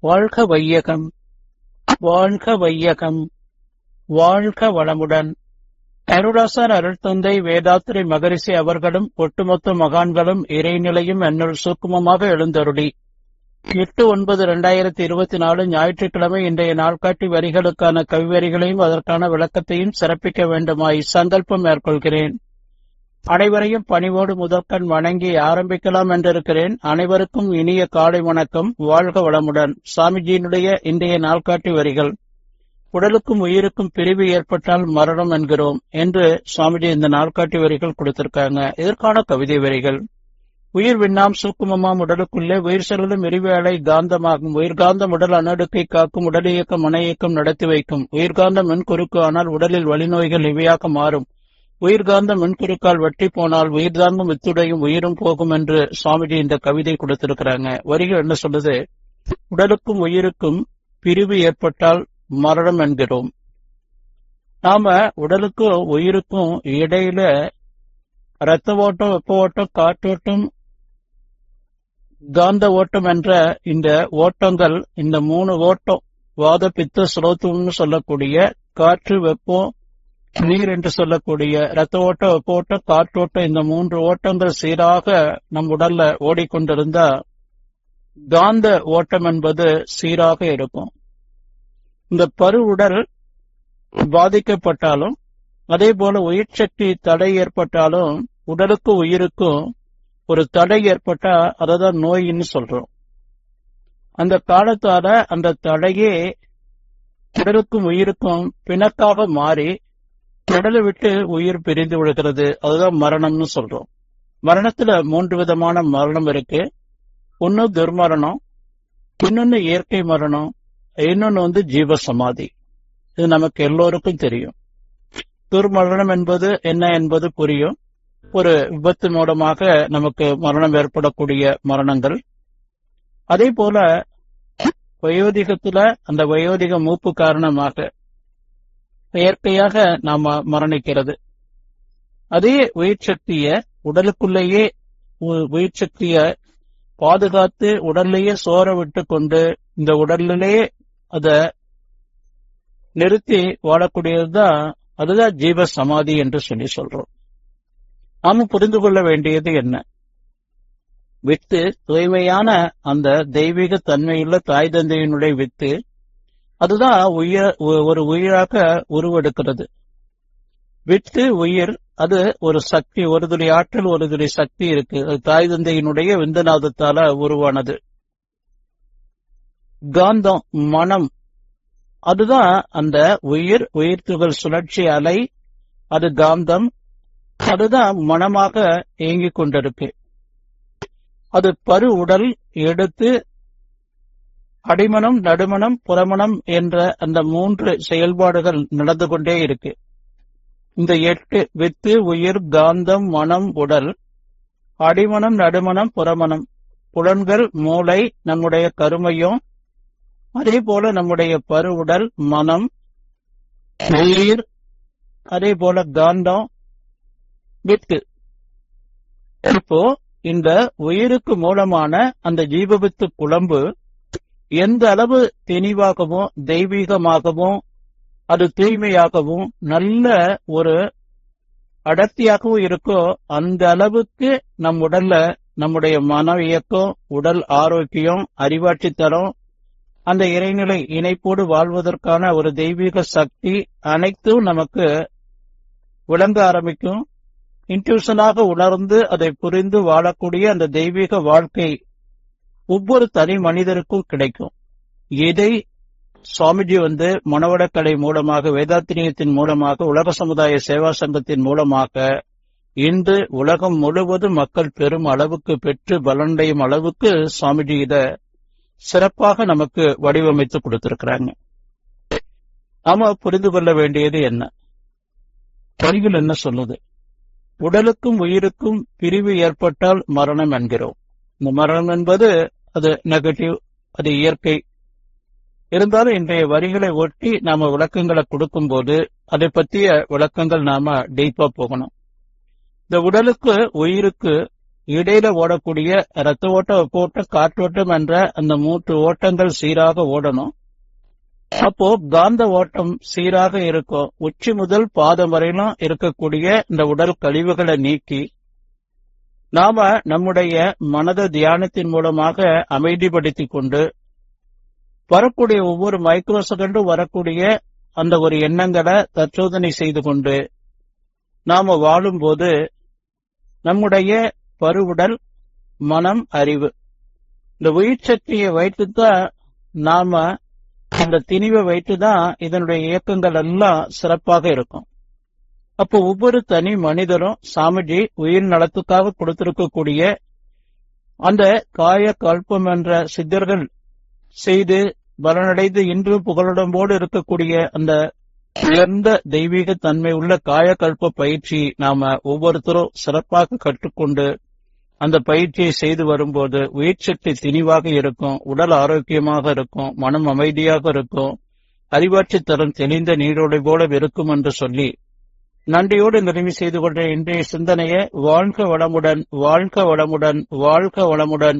வாழ்க வையகம். வாழ்க வையகம். வாழ்க வளமுடன். அருளாசர் அருள்தந்தை வேதாத்திரி மகரிஷி அவர்களும் ஒட்டுமொத்த மகான்களும் இறைநிலையும் என்னுள் சூக்குமமாக எழுந்தருளி. எட்டு ஒன்பது இரண்டாயிரத்தி இருபத்தி நாலு ஞாயிற்றுக்கிழமை இன்றைய நாள்காட்டி வரிகளுக்கான கவிவரிகளையும் அதற்கான விளக்கத்தையும் சிறப்பிக்க வேண்டுமாய் சங்கல்பம் மேற்கொள்கிறேன். அனைவரையும் பணிவோடு முதற்கண் வணங்கி ஆரம்பிக்கலாம் என்றிருக்கிறேன். அனைவருக்கும் இனிய காலை வணக்கம். வாழ்க வளமுடன். சாமிஜியினுடைய இன்றைய நாள்காட்டி வரிகள். உடலுக்கும் உயிருக்கும் பிரிவு ஏற்பட்டால் மரணம் என்கிறோம் என்று சுவாமிஜி இந்த நாள்காட்டி வரிகள் கொடுத்திருக்காங்க. இதற்கான கவிதை வரிகள். உயிர் விண்ணாம் சூக்குமமாம் உடலுக்குள்ளே உயிர் செல்லும் எரிவேலை காந்தமாகும். உயிர்காந்தம் உடல் அனடுக்கை காக்கும் உடல் இயக்கம் மன இயக்கம் நடத்தி வைக்கும். உயிர்காந்தம் மின்குறுக்கு ஆனால் உடலில் வழிநோய்கள் இவையாக மாறும். உயிர்காந்த மின்குறுக்கால் வெட்டி போனால் உயிர்தாங்கும் வித்துடையும் உயிரும் போகும் என்று சுவாமிஜி இந்த கவிதை கொடுத்திருக்கிறாங்க. வரிகள் என்ன சொல்லுது? உடலுக்கும் உயிருக்கும் பிரிவு ஏற்பட்டால் மரணம் என்கிறோம். நாம உடலுக்கும் உயிருக்கும் இடையில ரத்த ஓட்டம் வெப்ப ஓட்டம் காற்றோட்டம் காந்த ஓட்டம் என்ற இந்த ஓட்டங்கள் இந்த மூணு ஓட்டம் வாத பித்த சுலோத்துவம்னு சொல்லக்கூடிய காற்று வெப்பம் நீர் என்று சொல்லக்கூடிய ரத்த ஓட்டம் வெப்ப ஓட்டம் காற்றோட்டம் இந்த மூன்று ஓட்டங்கள் சீராக நம் உடல்ல ஓடிக்கொண்டிருந்தா காந்த ஓட்டம் என்பது சீராக இருக்கும். இந்த பரு உடல் பாதிக்கப்பட்டாலும் அதே போல உயிர் சக்தி தடை ஏற்பட்டாலும் உடலுக்கும் உயிருக்கும் ஒரு தடை ஏற்பட்டா அததான் நோயின்னு சொல்றோம். அந்த காலத்தால அந்த தடையே உடலுக்கும் உயிருக்கும் பிணக்காக மாறி உடலை விட்டு உயிர் பிரிந்து விடுகிறது அதுதான் மரணம்னு சொல்றோம். மரணத்துல மூன்று விதமான மரணம் இருக்கு. ஒன்னு துர்மரணம் இன்னொன்னு இயற்கை மரணம் இன்னொன்னு வந்து ஜீவ சமாதி இது நமக்கு எல்லோருக்கும் தெரியும். துர்மரணம் என்பது என்ன என்பது புரியும். ஒரு விபத்து மூலமாக நமக்கு மரணம் ஏற்படக்கூடிய மரணங்கள். அதே போல வயோதிகத்துல அந்த வயோதிக மூப்பு காரணமாக செயற்கையாக நாம மரணிக்கிறது. அதே உயிர் சக்திய உடலுக்குள்ளேயே உயிர் சக்திய பாதுகாத்து உடல்லையே சோற விட்டு கொண்டு இந்த உடலிலேயே அத நிறுத்தி வாழக்கூடியதுதான் அதுதான் ஜீவ சமாதி என்று சொல்லி சொல்றோம். நாம புரிந்து கொள்ள வேண்டியது என்ன? வித்து தூய்மையான அந்த தெய்வீக தன்மையுள்ள தாய் தந்தையினுடைய வித்து அதுதான் உயிர் ஒரு உயிராக உருவெடுக்கிறது. வித்து உயிர் அது ஒரு சக்தி ஒரு துளி ஆற்றல் ஒரு துளி சக்தி இருக்கு. அது தாய் தந்தையினுடைய விந்தநாதத்தால உருவானது. காந்தம் மனம் அதுதான் அந்த உயிர் உயிர் துகள் சுழற்சி அலை அது காந்தம் அதுதான் மனமாக இயங்கிக் கொண்டிருக்கு. அது பரு உடல் எடுத்து அடிமனம் நடுமணம் புறமணம் என்ற அந்த மூன்று செயல்பாடுகள் நடந்து கொண்டே இருக்கு. இந்த எட்டு வித்து உயிர் காந்தம் மனம் உடல். அடிமனம் நடுமணம் புறமணம் புலன்கள் மூளை நம்முடைய கருமையும். அதே போல நம்முடைய பருவுடல் மனம். உயிர். அதே போல காந்தம். வித்து. இப்போ இந்த உயிருக்கு மூலமான அந்த ஜீவவித்து குழம்பு எந்த அளவு தெளிவாகவும் தெய்வீகமாகவும் அது தூய்மையாகவும் நல்ல ஒரு அடர்த்தியாகவும் இருக்கோ அந்த அளவுக்கு நம் உடல்ல நம்முடைய மன இயக்கம் உடல் ஆரோக்கியம் அறிவாட்சித்தரம் அந்த இறைநிலை இணைப்போடு வாழ்வதற்கான ஒரு தெய்வீக சக்தி அனைத்தும் நமக்கு விளங்க ஆரம்பிக்கும். இன்ட்யூஷனாக உணர்ந்து அதை புரிந்து வாழக்கூடிய அந்த தெய்வீக வாழ்க்கை ஒவ்வொரு தனி மனிதருக்கும் கிடைக்கும். இதை சுவாமிஜி வந்து மனவடக்கலை மூலமாக வேதாத்திரியத்தின் மூலமாக உலக சமுதாய சேவா சங்கத்தின் மூலமாக இன்று உலகம் முழுவதும் மக்கள் பெரும் அளவுக்கு பெற்று பலனடையும் அளவுக்கு சுவாமிஜி இத சிறப்பாக நமக்கு வடிவமைத்து கொடுத்திருக்கிறாங்க. நாம புரிந்து கொள்ள வேண்டியது என்ன? பதிவில் என்ன சொல்லுது? உடலுக்கும் உயிருக்கும் பிரிவு ஏற்பட்டால் மரணம் என்கிறோம். இந்த மரணம் என்பது அது நெகட்டிவ் அது இயற்கை. இருந்தாலும் இன்றைய வரிகளை ஒட்டி நாம விளக்கங்களை கொடுக்கும் போது அதை பற்றிய விளக்கங்கள் நாம டீப்பா போகணும். இந்த உடலுக்கு உயிருக்கு இடையில ஓடக்கூடிய ரத்த ஓட்ட போட்ட காற்றோட்டம் என்ற அந்த மூன்று ஓட்டங்கள் சீராக ஓடணும். அப்போ காந்த ஓட்டம் சீராக இருக்கும். உச்சி முதல் பாதம் வரையிலும் இருக்கக்கூடிய இந்த உடல் கழிவுகளை நீக்கி நாம நம்முடைய மனத தியானத்தின் மூலமாக அமைதிப்படுத்திக் கொண்டு வரக்கூடிய ஒவ்வொரு மைக்ரோ செகண்டும் வரக்கூடிய அந்த ஒரு எண்ணங்களை தற்சோதனை செய்து கொண்டு நாம வாழும்போது நம்முடைய பருவுடல் மனம் அறிவு. இந்த உயிர் சக்தியை வைத்துதான் நாம அந்த திணிவை வைத்துதான் இதனுடைய இயக்கங்கள் எல்லாம் சிறப்பாக இருக்கும். அப்போ ஒவ்வொரு தனி மனிதரும் சாமிஜி உயிர் நலத்துக்காக கொடுத்திருக்கக்கூடிய அந்த காய கல்பம் என்ற சித்தர்கள் செய்து பலனடைந்து இன்று புகழுடம்போடு இருக்கக்கூடிய அந்த உயர்ந்த தெய்வீக தன்மை உள்ள காயக்கல்ப பயிற்சி நாம ஒவ்வொருத்தரும் சிறப்பாக கற்றுக்கொண்டு அந்த பயிற்சியை செய்து வரும்போது உயிர் சக்தி திணிவாக இருக்கும் உடல் ஆரோக்கியமாக இருக்கும் மனம் அமைதியாக இருக்கும் அறிவாட்சி தரம் தெளிந்த நீரோடை போல இருக்கும் என்று சொல்லி நன்றியோடு நிறைவு செய்து கொண்ட இன்றைய சிந்தனையை வாழ்க வளமுடன் வாழ்க வளமுடன் வாழ்க வளமுடன்.